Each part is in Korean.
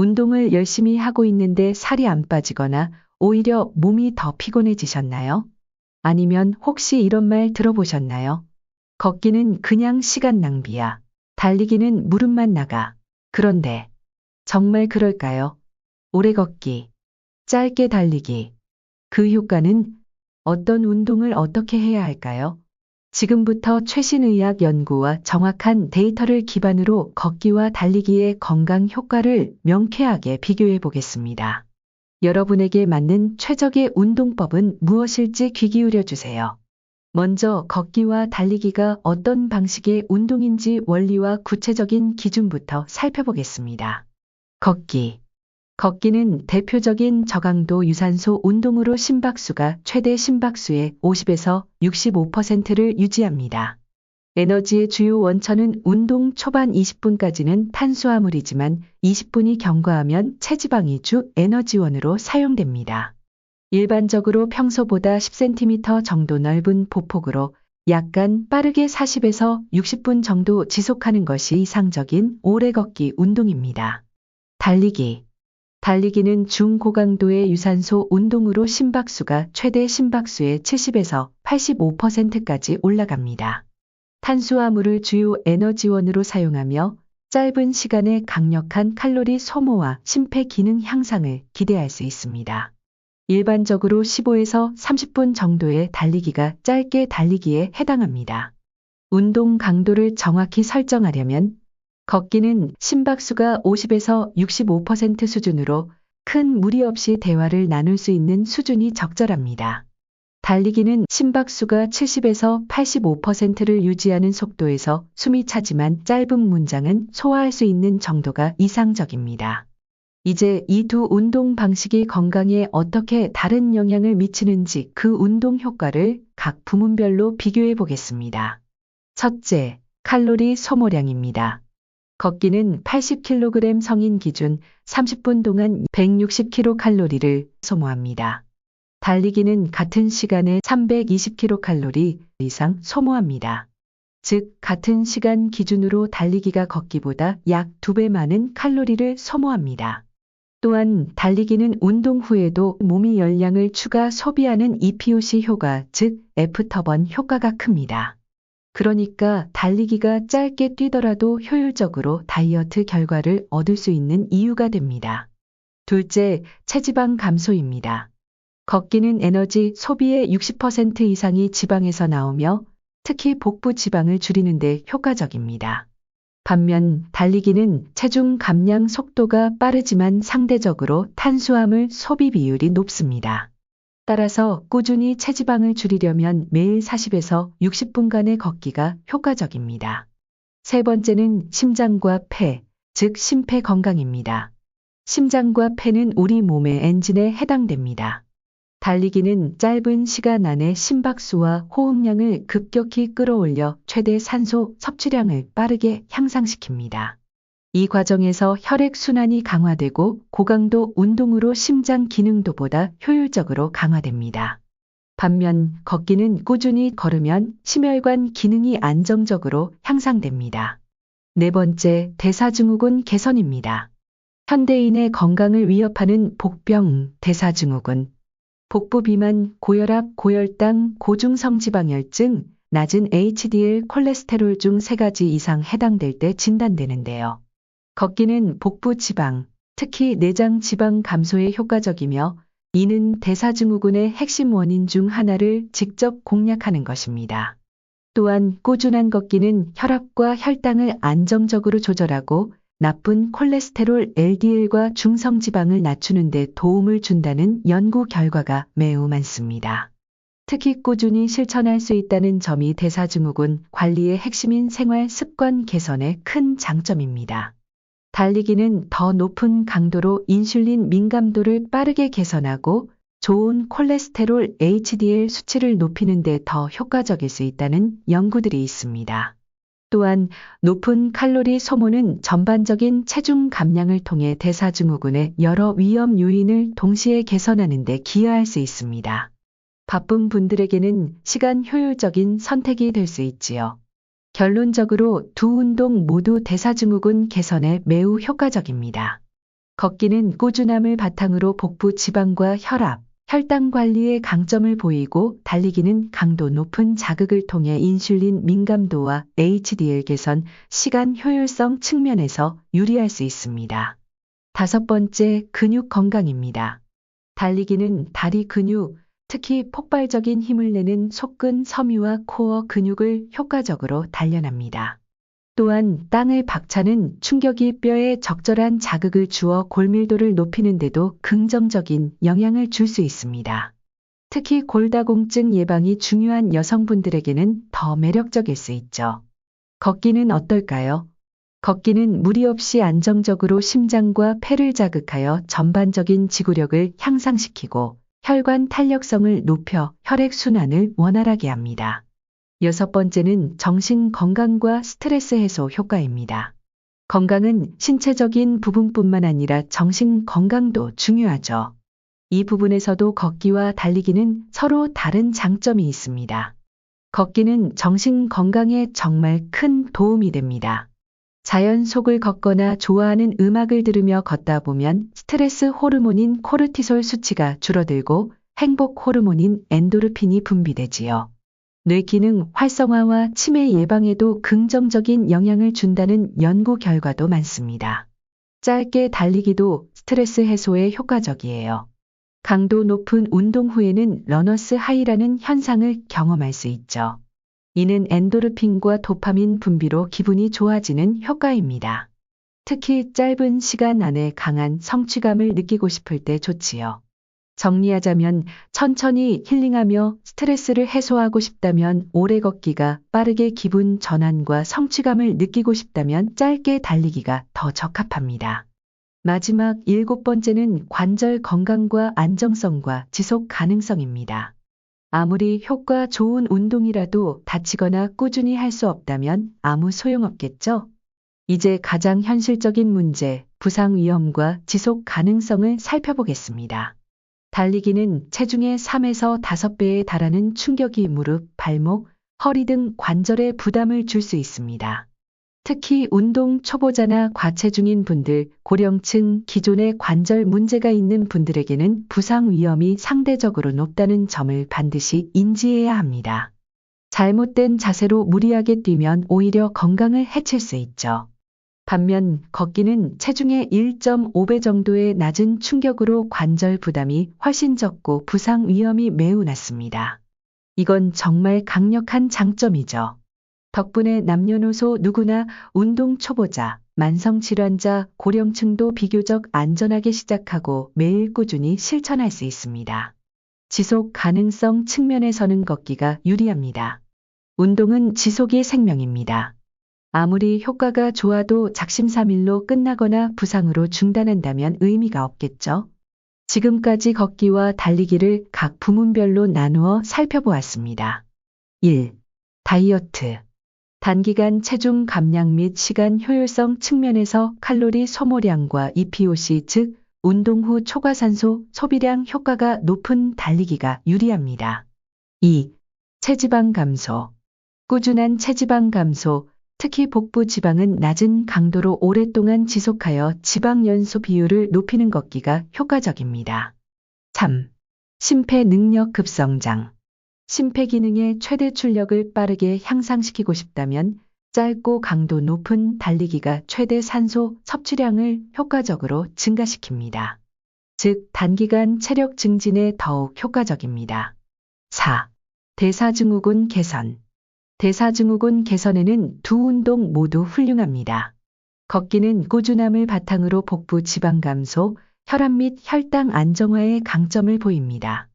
운동을 열심히 하고 있는데 살이 안 빠지거나 오히려 몸이 더 피곤해지셨나요? 아니면 혹시 이런 말 들어보셨나요? 걷기는 그냥 시간 낭비야. 달리기는 무릎만 나가. 그런데 정말 그럴까요? 오래 걷기, 짧게 달리기. 그 효과는 어떤 운동을 어떻게 해야 할까요? 지금부터 최신 의학 연구와 정확한 데이터를 기반으로 걷기와 달리기의 건강 효과를 명쾌하게 비교해 보겠습니다. 여러분에게 맞는 최적의 운동법은 무엇일지 귀 기울여 주세요. 먼저 걷기와 달리기가 어떤 방식의 운동인지 원리와 구체적인 기준부터 살펴보겠습니다. 걷기. 걷기는 대표적인 저강도 유산소 운동으로 심박수가 최대 심박수의 50에서 65%를 유지합니다. 에너지의 주요 원천은 운동 초반 20분까지는 탄수화물이지만 20분이 경과하면 체지방이 주 에너지원으로 사용됩니다. 일반적으로 평소보다 10cm 정도 넓은 보폭으로 약간 빠르게 40에서 60분 정도 지속하는 것이 이상적인 오래 걷기 운동입니다. 달리기. 달리기는 중고강도의 유산소 운동으로 심박수가 최대 심박수의 70에서 85%까지 올라갑니다. 탄수화물을 주요 에너지원으로 사용하며 짧은 시간에 강력한 칼로리 소모와 심폐 기능 향상을 기대할 수 있습니다. 일반적으로 15에서 30분 정도의 달리기가 짧게 달리기에 해당합니다. 운동 강도를 정확히 설정하려면 걷기는 심박수가 50에서 65% 수준으로 큰 무리 없이 대화를 나눌 수 있는 수준이 적절합니다. 달리기는 심박수가 70에서 85%를 유지하는 속도에서 숨이 차지만 짧은 문장은 소화할 수 있는 정도가 이상적입니다. 이제 이 두 운동 방식이 건강에 어떻게 다른 영향을 미치는지 그 운동 효과를 각 부문별로 비교해 보겠습니다. 첫째, 칼로리 소모량입니다. 걷기는 80kg 성인 기준 30분 동안 160kcal를 소모합니다. 달리기는 같은 시간에 320kcal 이상 소모합니다. 즉, 같은 시간 기준으로 달리기가 걷기보다 약 2배 많은 칼로리를 소모합니다. 또한 달리기는 운동 후에도 몸이 열량을 추가 소비하는 EPOC 효과, 즉 애프터번 효과가 큽니다. 그러니까 달리기가 짧게 뛰더라도 효율적으로 다이어트 결과를 얻을 수 있는 이유가 됩니다. 둘째, 체지방 감소입니다. 걷기는 에너지 소비의 60% 이상이 지방에서 나오며 특히 복부 지방을 줄이는 데 효과적입니다. 반면 달리기는 체중 감량 속도가 빠르지만 상대적으로 탄수화물 소비 비율이 높습니다. 따라서 꾸준히 체지방을 줄이려면 매일 40에서 60분간의 걷기가 효과적입니다. 세 번째는 심장과 폐, 즉 심폐 건강입니다. 심장과 폐는 우리 몸의 엔진에 해당됩니다. 달리기는 짧은 시간 안에 심박수와 호흡량을 급격히 끌어올려 최대 산소 섭취량을 빠르게 향상시킵니다. 이 과정에서 혈액순환이 강화되고 고강도 운동으로 심장 기능도 보다 효율적으로 강화됩니다. 반면 걷기는 꾸준히 걸으면 심혈관 기능이 안정적으로 향상됩니다. 네 번째, 대사증후군 개선입니다. 현대인의 건강을 위협하는 복병, 대사증후군, 복부 비만, 고혈압, 고혈당, 고중성 지방혈증, 낮은 HDL 콜레스테롤 중 세 가지 이상 해당될 때 진단되는데요. 걷기는 복부 지방, 특히 내장 지방 감소에 효과적이며 이는 대사증후군의 핵심 원인 중 하나를 직접 공략하는 것입니다. 또한 꾸준한 걷기는 혈압과 혈당을 안정적으로 조절하고 나쁜 콜레스테롤 LDL과 중성지방을 낮추는 데 도움을 준다는 연구 결과가 매우 많습니다. 특히 꾸준히 실천할 수 있다는 점이 대사증후군 관리의 핵심인 생활 습관 개선의 큰 장점입니다. 달리기는 더 높은 강도로 인슐린 민감도를 빠르게 개선하고 좋은 콜레스테롤 HDL 수치를 높이는 데 더 효과적일 수 있다는 연구들이 있습니다. 또한 높은 칼로리 소모는 전반적인 체중 감량을 통해 대사증후군의 여러 위험 요인을 동시에 개선하는 데 기여할 수 있습니다. 바쁜 분들에게는 시간 효율적인 선택이 될 수 있지요. 결론적으로 두 운동 모두 대사증후군 개선에 매우 효과적입니다. 걷기는 꾸준함을 바탕으로 복부 지방과 혈압, 혈당 관리에 강점을 보이고 달리기는 강도 높은 자극을 통해 인슐린 민감도와 HDL 개선, 시간 효율성 측면에서 유리할 수 있습니다. 다섯 번째, 근육 건강입니다. 달리기는 다리 근육, 특히 폭발적인 힘을 내는 속근, 섬유와 코어 근육을 효과적으로 단련합니다. 또한 땅을 박차는 충격이 뼈에 적절한 자극을 주어 골밀도를 높이는 데도 긍정적인 영향을 줄 수 있습니다. 특히 골다공증 예방이 중요한 여성분들에게는 더 매력적일 수 있죠. 걷기는 어떨까요? 걷기는 무리 없이 안정적으로 심장과 폐를 자극하여 전반적인 지구력을 향상시키고 혈관 탄력성을 높여 혈액순환을 원활하게 합니다. 여섯 번째는 정신 건강과 스트레스 해소 효과입니다. 건강은 신체적인 부분뿐만 아니라 정신 건강도 중요하죠. 이 부분에서도 걷기와 달리기는 서로 다른 장점이 있습니다. 걷기는 정신 건강에 정말 큰 도움이 됩니다. 자연 속을 걷거나 좋아하는 음악을 들으며 걷다 보면 스트레스 호르몬인 코르티솔 수치가 줄어들고 행복 호르몬인 엔도르핀이 분비되지요. 뇌 기능 활성화와 치매 예방에도 긍정적인 영향을 준다는 연구 결과도 많습니다. 짧게 달리기도 스트레스 해소에 효과적이에요. 강도 높은 운동 후에는 러너스 하이라는 현상을 경험할 수 있죠. 이는 엔도르핀과 도파민 분비로 기분이 좋아지는 효과입니다. 특히 짧은 시간 안에 강한 성취감을 느끼고 싶을 때 좋지요. 정리하자면 천천히 힐링하며 스트레스를 해소하고 싶다면 오래 걷기가 빠르게 기분 전환과 성취감을 느끼고 싶다면 짧게 달리기가 더 적합합니다. 마지막 일곱 번째는 관절 건강과 안정성과 지속 가능성입니다. 아무리 효과 좋은 운동이라도 다치거나 꾸준히 할 수 없다면 아무 소용없겠죠? 이제 가장 현실적인 문제, 부상 위험과 지속 가능성을 살펴보겠습니다. 달리기는 체중의 3에서 5배에 달하는 충격이 무릎, 발목, 허리 등 관절에 부담을 줄 수 있습니다. 특히 운동 초보자나 과체중인 분들, 고령층, 기존의 관절 문제가 있는 분들에게는 부상 위험이 상대적으로 높다는 점을 반드시 인지해야 합니다. 잘못된 자세로 무리하게 뛰면 오히려 건강을 해칠 수 있죠. 반면 걷기는 체중의 1.5배 정도의 낮은 충격으로 관절 부담이 훨씬 적고 부상 위험이 매우 낮습니다. 이건 정말 강력한 장점이죠. 덕분에 남녀노소 누구나 운동 초보자, 만성 질환자, 고령층도 비교적 안전하게 시작하고 매일 꾸준히 실천할 수 있습니다. 지속 가능성 측면에서는 걷기가 유리합니다. 운동은 지속이 생명입니다. 아무리 효과가 좋아도 작심삼일로 끝나거나 부상으로 중단한다면 의미가 없겠죠? 지금까지 걷기와 달리기를 각 부문별로 나누어 살펴보았습니다. 1. 다이어트. 단기간 체중 감량 및 시간 효율성 측면에서 칼로리 소모량과 EPOC 즉 운동 후 초과산소 소비량 효과가 높은 달리기가 유리합니다. 2. 체지방 감소. 꾸준한 체지방 감소, 특히 복부 지방은 낮은 강도로 오랫동안 지속하여 지방 연소 비율을 높이는 걷기가 효과적입니다. 3. 심폐 능력 급성장. 심폐 기능의 최대 출력을 빠르게 향상시키고 싶다면 짧고 강도 높은 달리기가 최대 산소 섭취량을 효과적으로 증가시킵니다. 즉, 단기간 체력 증진에 더욱 효과적입니다. 4. 대사증후군 개선. 대사증후군 개선에는 두 운동 모두 훌륭합니다. 걷기는 꾸준함을 바탕으로 복부 지방 감소, 혈압 및 혈당 안정화에 강점을 보입니다.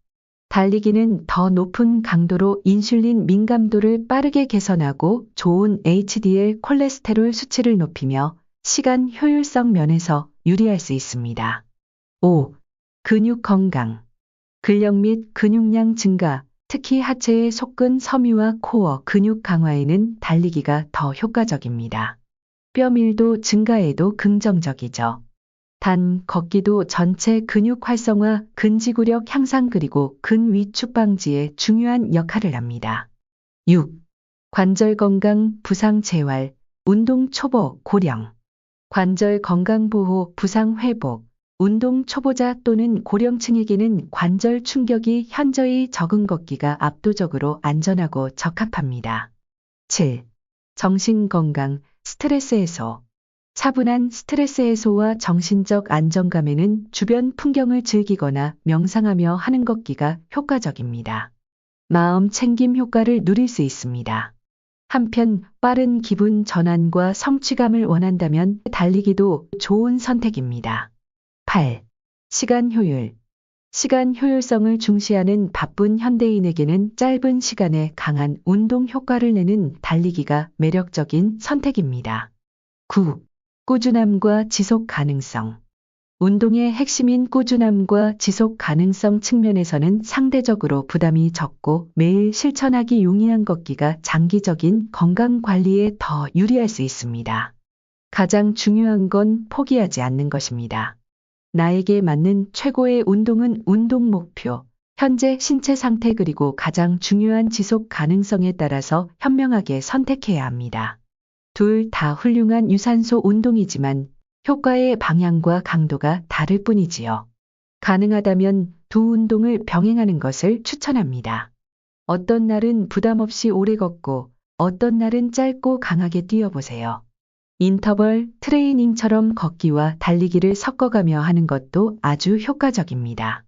달리기는 더 높은 강도로 인슐린 민감도를 빠르게 개선하고 좋은 HDL 콜레스테롤 수치를 높이며 시간 효율성 면에서 유리할 수 있습니다. 5. 근육 건강. 근력 및 근육량 증가, 특히 하체의 속근 섬유와 코어 근육 강화에는 달리기가 더 효과적입니다. 뼈 밀도 증가에도 긍정적이죠. 단, 걷기도 전체 근육 활성화, 근지구력 향상 그리고 근위축 방지에 중요한 역할을 합니다. 6. 관절 건강, 부상 재활, 운동 초보, 고령. 관절 건강 보호, 부상 회복, 운동 초보자 또는 고령층에게는 관절 충격이 현저히 적은 걷기가 압도적으로 안전하고 적합합니다. 7. 정신 건강, 스트레스 해소. 차분한 스트레스 해소와 정신적 안정감에는 주변 풍경을 즐기거나 명상하며 하는 걷기가 효과적입니다. 마음 챙김 효과를 누릴 수 있습니다. 한편 빠른 기분 전환과 성취감을 원한다면 달리기도 좋은 선택입니다. 8. 시간 효율. 시간 효율성을 중시하는 바쁜 현대인에게는 짧은 시간에 강한 운동 효과를 내는 달리기가 매력적인 선택입니다. 9. 꾸준함과 지속 가능성. 운동의 핵심인 꾸준함과 지속 가능성 측면에서는 상대적으로 부담이 적고 매일 실천하기 용이한 걷기가 장기적인 건강 관리에 더 유리할 수 있습니다. 가장 중요한 건 포기하지 않는 것입니다. 나에게 맞는 최고의 운동은 운동 목표, 현재 신체 상태 그리고 가장 중요한 지속 가능성에 따라서 현명하게 선택해야 합니다. 둘 다 훌륭한 유산소 운동이지만 효과의 방향과 강도가 다를 뿐이지요. 가능하다면 두 운동을 병행하는 것을 추천합니다. 어떤 날은 부담 없이 오래 걷고 어떤 날은 짧고 강하게 뛰어보세요. 인터벌 트레이닝처럼 걷기와 달리기를 섞어가며 하는 것도 아주 효과적입니다.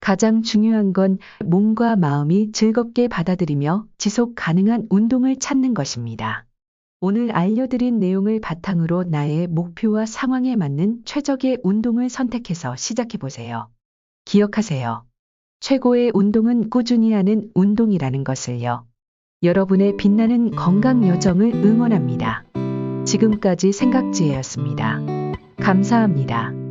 가장 중요한 건 몸과 마음이 즐겁게 받아들이며 지속 가능한 운동을 찾는 것입니다. 오늘 알려드린 내용을 바탕으로 나의 목표와 상황에 맞는 최적의 운동을 선택해서 시작해보세요. 기억하세요. 최고의 운동은 꾸준히 하는 운동이라는 것을요. 여러분의 빛나는 건강 여정을 응원합니다. 지금까지 생각지혜였습니다. 감사합니다.